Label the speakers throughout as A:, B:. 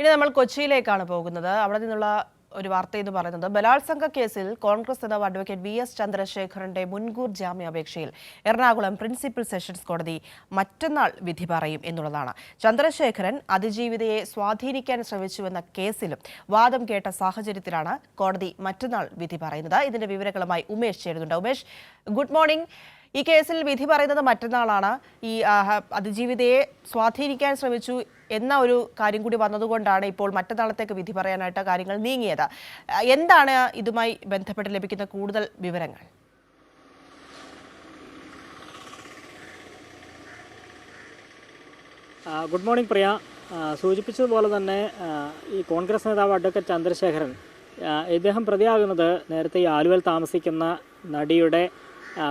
A: ഇനി നമ്മൾ കൊച്ചിയിലേക്കാണ് പോകുന്നത്. അവിടെ നിന്നുള്ള ഒരു വാർത്ത എന്ന് പറയുന്നത് ബലാത്സംഗ കേസിൽ കോൺഗ്രസ് നേതാവ് അഡ്വക്കേറ്റ് വി എസ് ചന്ദ്രശേഖരന്റെ മുൻകൂർ ജാമ്യാപേക്ഷയിൽ എറണാകുളം പ്രിൻസിപ്പൽ സെഷൻസ് കോടതി മറ്റന്നാൾ വിധി പറയും എന്നുള്ളതാണ്. ചന്ദ്രശേഖരൻ അതിജീവിതയെ സ്വാധീനിക്കാൻ ശ്രമിച്ചുവെന്ന കേസിലും വാദം കേട്ട സാഹചര്യത്തിലാണ് കോടതി മറ്റന്നാൾ വിധി പറയുന്നത്. ഇതിന്റെ വിവരങ്ങളുമായി ഉമേഷ് ചേരുന്നുണ്ട്. Umesh good morning. ഈ കേസിൽ വിധി പറയുന്നത് മറ്റന്നാളാണ്. ഈ അതിജീവിതയെ സ്വാധീനിക്കാൻ ശ്രമിച്ചു എന്ന ഒരു കാര്യം കൂടി വന്നതുകൊണ്ടാണ് ഇപ്പോൾ മറ്റന്നാളത്തേക്ക് വിധി പറയാനായിട്ട് കാര്യങ്ങൾ നീങ്ങിയത്. എന്താണ് ഇതുമായി ബന്ധപ്പെട്ട് ലഭിക്കുന്ന കൂടുതൽ വിവരങ്ങൾ?
B: Good morning Priya. സൂചിപ്പിച്ചതുപോലെ തന്നെ ഈ കോൺഗ്രസ് നേതാവ് അഡ്വക്കേറ്റ് ചന്ദ്രശേഖരൻ ഇദ്ദേഹം പ്രതിയാകുന്നത് നേരത്തെ ഈ ആലുവൽ താമസിക്കുന്ന നടിയുടെ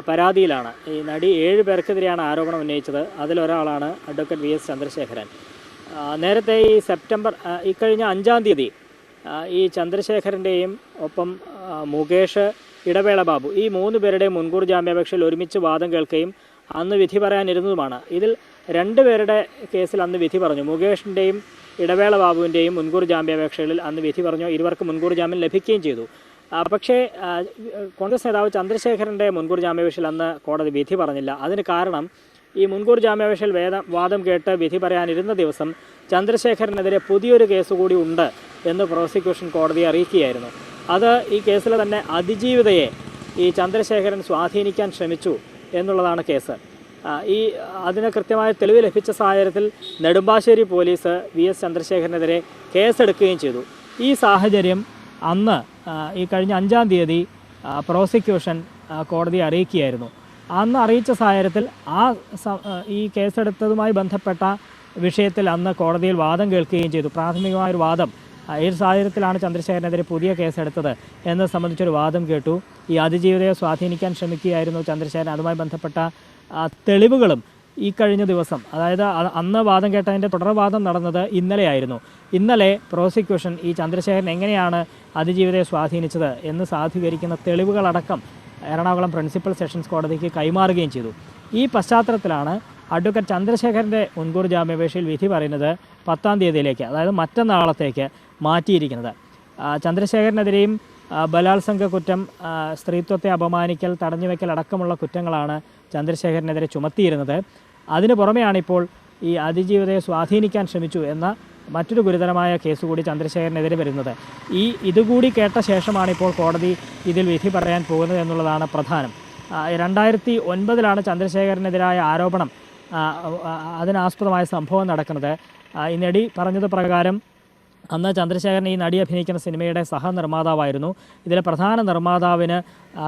B: പരാതിയിലാണ്. ഈ നടി ഏഴ് പേർക്കെതിരെയാണ് ആരോപണം ഉന്നയിച്ചത്. അതിലൊരാളാണ് അഡ്വക്കേറ്റ് വി എസ് ചന്ദ്രശേഖരൻ. നേരത്തെ ഈ സെപ്റ്റംബർ ഇക്കഴിഞ്ഞ അഞ്ചാം തീയതി ഈ ചന്ദ്രശേഖരന്റെയും ഒപ്പം മുകേഷ് ഇടവേള ബാബു ഈ മൂന്ന് പേരുടെയും മുൻകൂർ ജാമ്യാപേക്ഷയിൽ ഒരുമിച്ച് വാദം കേൾക്കുകയും അന്ന് വിധി പറയാനിരുന്നതുമാണ്. ഇതിൽ രണ്ട് പേരുടെ കേസിൽ അന്ന് വിധി പറഞ്ഞു. മുകേഷിന്റെയും ഇടവേള ബാബുവിന്റെയും മുൻകൂർ ജാമ്യാപേക്ഷകളിൽ അന്ന് വിധി പറഞ്ഞു. ഇരുവർക്ക് മുൻകൂർ ജാമ്യം ലഭിക്കുകയും ചെയ്തു. പക്ഷേ കോൺഗ്രസ് നേതാവ് ചന്ദ്രശേഖരന്റെ മുൻകൂർ ജാമ്യാപേക്ഷയിൽ അന്ന് കോടതി വിധി പറഞ്ഞില്ല. അതിന് കാരണം ഈ മുൻകൂർ ജാമ്യാപേക്ഷയിൽ വേദ വാദം കേട്ട് വിധി പറയാനിരുന്ന ദിവസം ചന്ദ്രശേഖരനെതിരെ പുതിയൊരു കേസ് കൂടി ഉണ്ട് എന്ന് പ്രോസിക്യൂഷൻ കോടതിയെ അറിയിക്കുകയായിരുന്നു. അത് ഈ കേസിൽ തന്നെ അതിജീവിതയെ ഈ ചന്ദ്രശേഖരൻ സ്വാധീനിക്കാൻ ശ്രമിച്ചു എന്നുള്ളതാണ് കേസ്. ഈ അതിന് കൃത്യമായ തെളിവ് ലഭിച്ച സാഹചര്യത്തിൽ നെടുമ്പാശ്ശേരി പോലീസ് വി എസ് ചന്ദ്രശേഖരനെതിരെ കേസെടുക്കുകയും ചെയ്തു. ഈ സാഹചര്യം അന്ന് ഈ കഴിഞ്ഞ അഞ്ചാം തീയതി പ്രോസിക്യൂഷൻ കോടതി കോടതിയെ അറിയിക്കുകയായിരുന്നു. അന്ന് അറിയിച്ച സാഹചര്യത്തിൽ ആ ഈ കേസെടുത്തതുമായി ബന്ധപ്പെട്ട വിഷയത്തിൽ അന്ന് കോടതിയിൽ വാദം കേൾക്കുകയും ചെയ്തു. പ്രാഥമികമായൊരു വാദം ഏത് സാഹചര്യത്തിലാണ് ചന്ദ്രശേഖരനെതിരെ പുതിയ കേസെടുത്തത് എന്നത് സംബന്ധിച്ചൊരു വാദം കേട്ടു. ഈ അതിജീവിതയെ സ്വാധീനിക്കാൻ ശ്രമിക്കുകയായിരുന്നു ചന്ദ്രശേഖരൻ. അതുമായി ബന്ധപ്പെട്ട തെളിവുകളും ഈ കഴിഞ്ഞ ദിവസം അതായത് അന്ന് വാദം കേട്ടതിന്റെ തുടർവാദം നടന്നത് ഇന്നലെയായിരുന്നു. ഇന്നലെ പ്രോസിക്യൂഷൻ ഈ ചന്ദ്രശേഖരൻ എങ്ങനെയാണ് അതിജീവിതയെ സ്വാധീനിച്ചത് എന്ന് സാധൂകരിക്കുന്ന തെളിവുകളടക്കം എറണാകുളം പ്രിൻസിപ്പൽ സെഷൻസ് കോടതിക്ക് കൈമാറുകയും ചെയ്തു. ഈ പശ്ചാത്തലത്തിലാണ് അഡ്വക്കേറ്റ് ചന്ദ്രശേഖരന്റെ മുൻകൂർ ജാമ്യാപേക്ഷയിൽ വിധി പറയുന്നത് പത്താം തീയതിയിലേക്ക് അതായത് മറ്റന്നാളത്തേക്ക് മാറ്റിയിരിക്കുന്നത്. ചന്ദ്രശേഖരനെതിരെയും ബലാത്സംഗ കുറ്റം സ്ത്രീത്വത്തെ അപമാനിക്കൽ തടഞ്ഞുവെക്കൽ അടക്കമുള്ള കുറ്റങ്ങളാണ് ചന്ദ്രശേഖരനെതിരെ ചുമത്തിയിരുന്നത്. അതിനു പുറമെയാണിപ്പോൾ ഈ അതിജീവിതയെ സ്വാധീനിക്കാൻ ശ്രമിച്ചു എന്ന മറ്റൊരു ഗുരുതരമായ കേസ് കൂടി ചന്ദ്രശേഖരനെതിരെ വരുന്നത്. ഈ ഇതുകൂടി കേട്ട ശേഷമാണ് ഇപ്പോൾ കോടതി ഇതിൽ വിധി പറയാൻ പോകുന്നത് എന്നുള്ളതാണ് പ്രധാനം. രണ്ടായിരത്തി ഒൻപതിലാണ് ചന്ദ്രശേഖരനെതിരായ ആരോപണം അതിനാസ്പദമായ സംഭവം നടക്കുന്നത്. ഈ നടി പറഞ്ഞത് പ്രകാരം അന്ന് ചന്ദ്രശേഖരൻ ഈ നടി അഭിനയിക്കുന്ന സിനിമയുടെ സഹനിർമ്മാതാവായിരുന്നു. ഇതിലെ പ്രധാന നിർമ്മാതാവിന്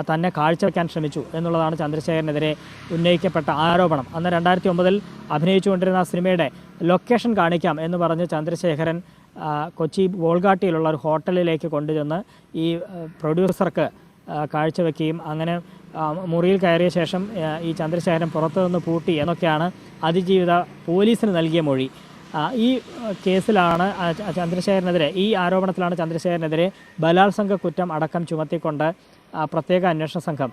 B: തന്നെ കാഴ്ചവെക്കാൻ ശ്രമിച്ചു എന്നുള്ളതാണ് ചന്ദ്രശേഖരനെതിരെ ഉന്നയിക്കപ്പെട്ട ആരോപണം. അന്ന് രണ്ടായിരത്തി ഒമ്പതിൽ അഭിനയിച്ചുകൊണ്ടിരുന്ന സിനിമയുടെ ലൊക്കേഷൻ കാണിക്കാം എന്ന് പറഞ്ഞ് ചന്ദ്രശേഖരൻ കൊച്ചി ബോൾഗാട്ടിയിലുള്ള ഒരു ഹോട്ടലിലേക്ക് കൊണ്ടുചെന്ന് ഈ പ്രൊഡ്യൂസർക്ക് കാഴ്ചവെക്കുകയും അങ്ങനെ മുറിയിൽ കയറിയ ശേഷം ഈ ചന്ദ്രശേഖരൻ പുറത്തുനിന്ന് പൂട്ടി എന്നൊക്കെയാണ് അതിജീവിത പോലീസിന് നൽകിയ മൊഴി. ഈ കേസിലാണ് ചന്ദ്രശേഖരനെതിരെ ഈ ആരോപണത്തിലാണ് ചന്ദ്രശേഖരനെതിരെ ബലാത്സംഗ കുറ്റം അടക്കം ചുമത്തിക്കൊണ്ട് പ്രത്യേക അന്വേഷണ സംഘം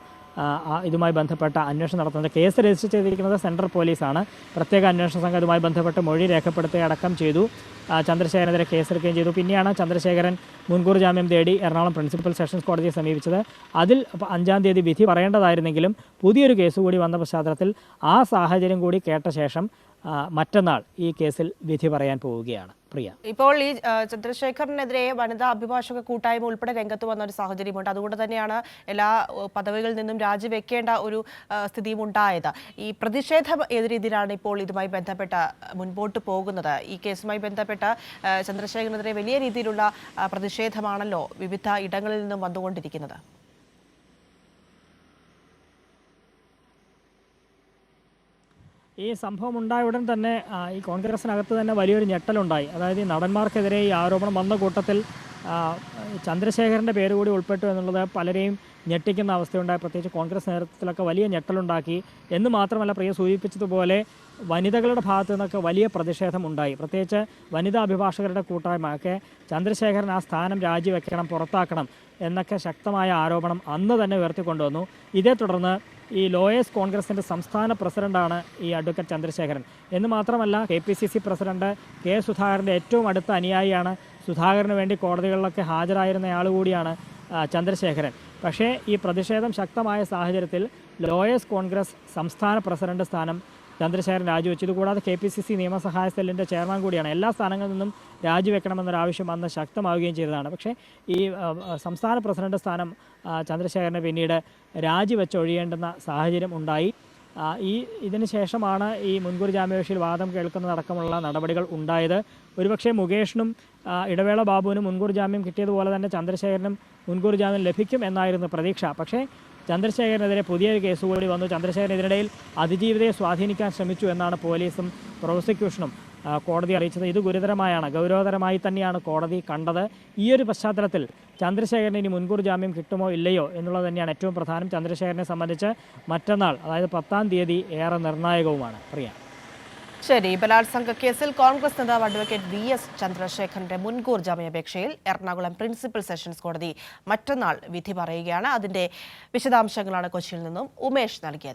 B: ഇതുമായി ബന്ധപ്പെട്ട അന്വേഷണം നടത്തുന്നത് കേസ് രജിസ്റ്റർ ചെയ്തിരിക്കുന്നത് സെൻട്രൽ പോലീസാണ്. പ്രത്യേക അന്വേഷണ സംഘം ഇതുമായി ബന്ധപ്പെട്ട് മൊഴി രേഖപ്പെടുത്തി അടക്കം ചെയ്തു. ചന്ദ്രശേഖരനെതിരെ കേസെടുക്കുകയും ചെയ്തു. പിന്നെയാണ് ചന്ദ്രശേഖരൻ മുൻകൂർ ജാമ്യം തേടി എറണാകുളം പ്രിൻസിപ്പൽ സെഷൻസ് കോടതിയെ സമീപിച്ചത്. അതിൽ അഞ്ചാം തീയതി വിധി പറയേണ്ടതായിരുന്നെങ്കിലും പുതിയൊരു കേസ് കൂടി വന്ന പശ്ചാത്തലത്തിൽ ആ സാഹചര്യം കൂടി കേട്ട ശേഷം മറ്റന്നാൾ ഈ കേസിൽ വിധി പറയാൻ പോവുകയാണ്. പ്രിയ.
A: ഇപ്പോൾ ഈ ചന്ദ്രശേഖറിനെതിരെ വനിതാ അഭിഭാഷക കൂട്ടായ്മ ഉൾപ്പെടെ രംഗത്ത് വന്ന ഒരു സാഹചര്യമുണ്ട്. അതുകൊണ്ട് തന്നെയാണ് എല്ലാ പദവികളിൽ നിന്നും രാജിവെക്കേണ്ട ഒരു സ്ഥിതിയും ഉണ്ടായത്. ഈ പ്രതിഷേധം ഏത് രീതിയിലാണ് ഇപ്പോൾ ഇതുമായി ബന്ധപ്പെട്ട മുൻപോട്ട് പോകുന്നത്? ഈ കേസുമായി ബന്ധപ്പെട്ട ചന്ദ്രശേഖറിനെതിരെ വലിയ രീതിയിലുള്ള പ്രതിഷേധമാണല്ലോ വിവിധ ഇടങ്ങളിൽ നിന്നും വന്നുകൊണ്ടിരിക്കുന്നത്.
B: ഈ സംഭവം ഉണ്ടായ ഉടൻ തന്നെ ഈ കോൺഗ്രസിനകത്ത് തന്നെ വലിയൊരു ഞെട്ടലുണ്ടായി. അതായത് ഈ നടന്മാർക്കെതിരെ ഈ ആരോപണം വന്ന കൂട്ടത്തിൽ ചന്ദ്രശേഖരന്റെ പേര് കൂടി ഉൾപ്പെട്ടു എന്നുള്ളത് പലരെയും ഞെട്ടിക്കുന്ന അവസ്ഥയുണ്ടായി. പ്രത്യേകിച്ച് കോൺഗ്രസ് നേതൃത്വത്തിലൊക്കെ വലിയ ഞെട്ടലുണ്ടാക്കി. എന്ന് മാത്രമല്ല പ്രിയ സൂചിപ്പിച്ചതുപോലെ വനിതകളുടെ ഭാഗത്തു നിന്നൊക്കെ വലിയ പ്രതിഷേധം ഉണ്ടായി. പ്രത്യേകിച്ച് വനിതാ അഭിഭാഷകരുടെ കൂട്ടായ്മ ഒക്കെ ചന്ദ്രശേഖരൻ ആ സ്ഥാനം രാജിവെക്കണം പുറത്താക്കണം എന്നൊക്കെ ശക്തമായ ആരോപണം അന്ന് തന്നെ ഉയർത്തിക്കൊണ്ടുവന്നു. ഇതേ തുടർന്ന് ഈ ലോയേഴ്സ് കോൺഗ്രസിന്റെ സംസ്ഥാന പ്രസിഡന്റാണ് ഈ അഡ്വക്കേറ്റ് ചന്ദ്രശേഖരൻ. എന്ന് മാത്രമല്ല K P C C president K സുധാകരന്റെ ഏറ്റവും അടുത്ത അനുയായിയാണ്. സുധാകരന് വേണ്ടി കോടതികളിലൊക്കെ ഹാജരായിരുന്ന ആൾ കൂടിയാണ് ചന്ദ്രശേഖരൻ. പക്ഷേ ഈ പ്രതിഷേധം ശക്തമായ സാഹചര്യത്തിൽ ലോയേഴ്സ് കോൺഗ്രസ് സംസ്ഥാന പ്രസിഡന്റ് സ്ഥാനം ചന്ദ്രശേഖരൻ രാജിവെച്ചു ഇതുകൂടാതെ കെ പി സി സി നിയമസഹായ സെല്ലിന്റെ ചെയർമാൻ കൂടിയാണ്. എല്ലാ സ്ഥാനങ്ങളിൽ നിന്നും രാജിവെക്കണമെന്നൊരാവശ്യം അന്ന് ശക്തമാവുകയും ചെയ്തതാണ്. പക്ഷേ ഈ സംസ്ഥാന പ്രസിഡന്റ് സ്ഥാനം ചന്ദ്രശേഖരന് പിന്നീട് രാജിവെച്ചൊഴിയേണ്ടുന്ന സാഹചര്യം ഉണ്ടായി. ഈ ഇതിന് ശേഷമാണ് ഈ മുൻകൂർ ജാമ്യാപേക്ഷയിൽ വാദം കേൾക്കുന്നതടക്കമുള്ള നടപടികൾ ഉണ്ടായത്. ഒരുപക്ഷെ മുകേഷിനും ഇടവേള ബാബുവിനും മുൻകൂർ ജാമ്യം കിട്ടിയതുപോലെ തന്നെ ചന്ദ്രശേഖരനും മുൻകൂർ ജാമ്യം ലഭിക്കും എന്നായിരുന്നു പ്രതീക്ഷ. പക്ഷേ ചന്ദ്രശേഖരനെതിരെ പുതിയൊരു കേസ് കൂടി വന്നു. ചന്ദ്രശേഖരൻ ഇതിനിടയിൽ അതിജീവിതയെ സ്വാധീനിക്കാൻ ശ്രമിച്ചു എന്നാണ് പോലീസും പ്രോസിക്യൂഷനും കോടതി അറിയിച്ചത്. ഇത് ഗുരുതരമായാണ് ഗൗരവതരമായി തന്നെയാണ് കോടതി കണ്ടത്. ഈ ഒരു പശ്ചാത്തലത്തിൽ ചന്ദ്രശേഖരന് ഇനി മുൻകൂർ ജാമ്യം കിട്ടുമോ ഇല്ലയോ എന്നുള്ളത് തന്നെയാണ് ഏറ്റവും പ്രധാനം. ചന്ദ്രശേഖരനെ സംബന്ധിച്ച് മറ്റന്നാൾ അതായത് പത്താം തീയതി ഏറെ നിർണായകവുമാണ്. അറിയാം
A: ശരി ബലാത്സംഗ കേസിൽ കോൺഗ്രസ് നേതാവ് അഡ്വക്കേറ്റ് വി എസ് ചന്ദ്രശേഖരന്റെ മുൻകൂർ ജാമ്യാപേക്ഷയിൽ എറണാകുളം പ്രിൻസിപ്പൽ സെഷൻസ് കോടതി മറ്റന്നാൾ വിധി പറയുകയാണ്. അതിന്റെ വിശദാംശങ്ങളാണ് കൊച്ചിയിൽ നിന്നും ഉമേഷ് നൽകിയത്.